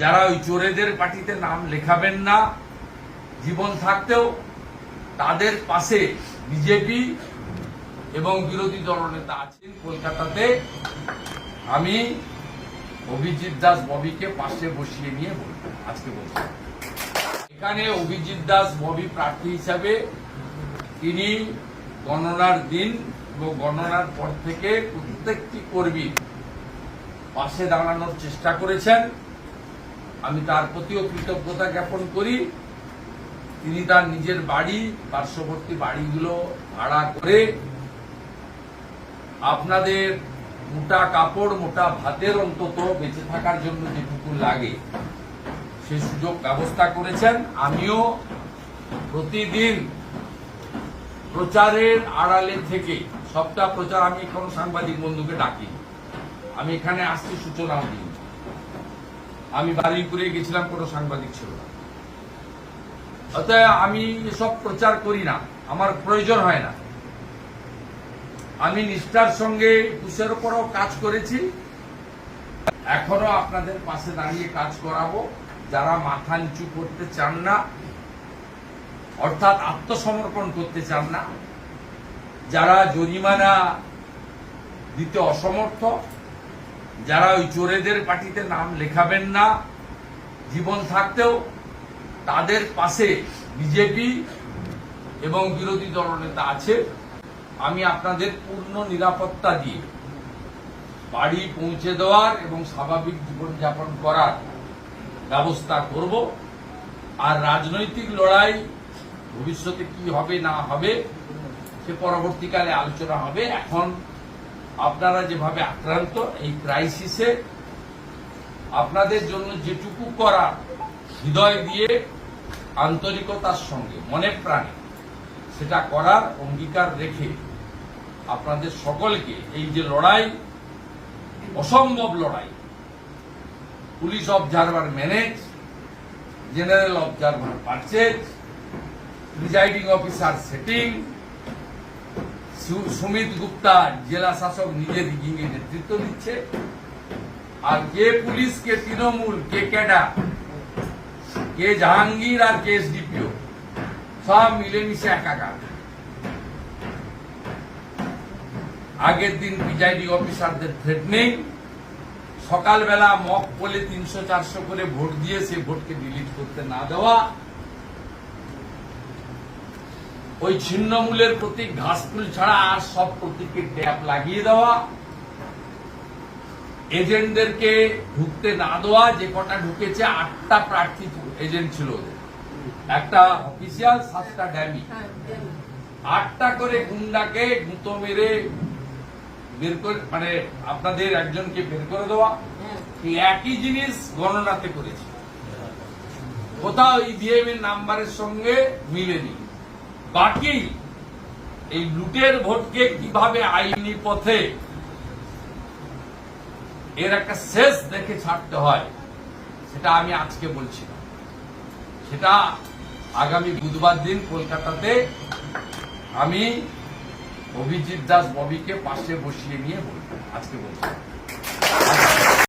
যারা ওই চোরেদের পার্টিতে নাম লেখাবেন না, জীবন থাকতেও তাদের পাশে বিজেপি এবং বিরোধী দলনেতা আছেন কলকাতাতে। আমি অভিজিৎ দাস ববিকে পাশে বসিয়ে নিয়ে বলব, আজকে বলছি। এখানে অভিজিৎ দাস ববি প্রার্থী হিসাবে তিনি গণনার দিন এবং গণনার পর থেকে প্রত্যেকটি কর্মী পাশে দাঁড়ানোর চেষ্টা করেছেন। আমি তার প্রতিও কৃতজ্ঞতা জ্ঞাপন করি। তিনি তার নিজের বাড়ি, পার্শ্ববর্তী বাড়িগুলো ভাড়া করে আপনাদের মোটা কাপড়, মোটা ভাতের অন্তত বেঁচে থাকার জন্য যেটুকু লাগে, সে সুযোগ ব্যবস্থা করেছেন। আমিও প্রতিদিন প্রচারের আড়ালে থেকে, সবটা প্রচার আমি কোনো সাংবাদিক বন্ধুকে ডাকি। আমি এখানে আসছি সূচনাও দিই আমি বাড়ি করে গেছিলাম, কোনো সাংবাদিক ছিল না। অতএব আমি এসব প্রচার করি না, আমার প্রয়োজন হয় না। আমি নিষ্ঠার সঙ্গে কুশের উপরও কাজ করেছি। এখনও আপনাদের পাশে দাঁড়িয়ে কাজ করাবো, যারা মাথা নিচু করতে চান না, অর্থাৎ আত্মসমর্পণ করতে চান না, যারা জরিমানা দিতে অসমর্থ যারা ওই চোরেদের পার্টিতে নাম লেখাবেন না, জীবন থাকতেও তাদের পাশে বিজেপি এবং বিরোধী দলনেতা আছে। আমি আপনাদের পূর্ণ নিরাপত্তা দিয়ে বাড়ি পৌঁছে দেওয়ার এবং স্বাভাবিক জীবনযাপন করার ব্যবস্থা করব। আর রাজনৈতিক লড়াই ভবিষ্যতে কি হবে না হবে সে পরবর্তীকালে আলোচনা হবে। এখন আপনারা যেভাবে আক্রান্ত, এই ক্রাইসিসে আপনাদের জন্য যেটুকু করা হৃদয় দিয়ে আন্তরিকতার সঙ্গে, মনে প্রাণে, সেটা করার অঙ্গীকার রেখে আপনাদের সকলকে এই যে লড়াই, অসম্ভব লড়াই, police observer manage, general observer purchase, presiding officer setting Sumit Gupta জেলা শাসক নিজে দিঘিঙে নেতৃত্ব দিচ্ছে। আর কে পুলিশ, কে তৃণমূল, কে ক্যাডা কে জাহাঙ্গীর আর কে এসডিপিও, সব মিলেমিশে একাকার। আগের দিন প্রিজাইডিং অফিসারদের থ্রেটনিং সকালবেলা মক বলে তিনশো চারশো করে ভোট দিয়ে সে ভোটকে ডিলিট করতে না দেওয়া। ওই ছিন্নমূলের প্রতীক ঘাসফুল ছাড়া আর সব প্রতীকের ট্যাপ লাগিয়ে দেওয়া। এজেন্টদেরকে ঢুকতে না দেওয়া যে কটা ঢুকেছে আটটা প্রার্থী এজেন্ট ছিল ওদের। একটা অফিসিয়াল সাতটা ড্যামি। আটটা করে গুন্ডাকে গুঁতো মেরে বের করে মানে আপনাদের একজনকে বের করে দেওয়া। একই জিনিস গণনাতে করেছে। কোথাও ইভিএম এর নাম্বারের সঙ্গে মিলেনি। বাকি এই লুটের ভোটকে কীভাবে আইনি পথে এর একটা শেষ দেখে ছাড়তে হয়, সেটা আমি আজকে বলছি সেটা আগামী বুধবার দিন কলকাতাতে আমি অভিজিৎ দাস ববিকে পাশে বসিয়ে নিয়ে বলব, আজকে বলছি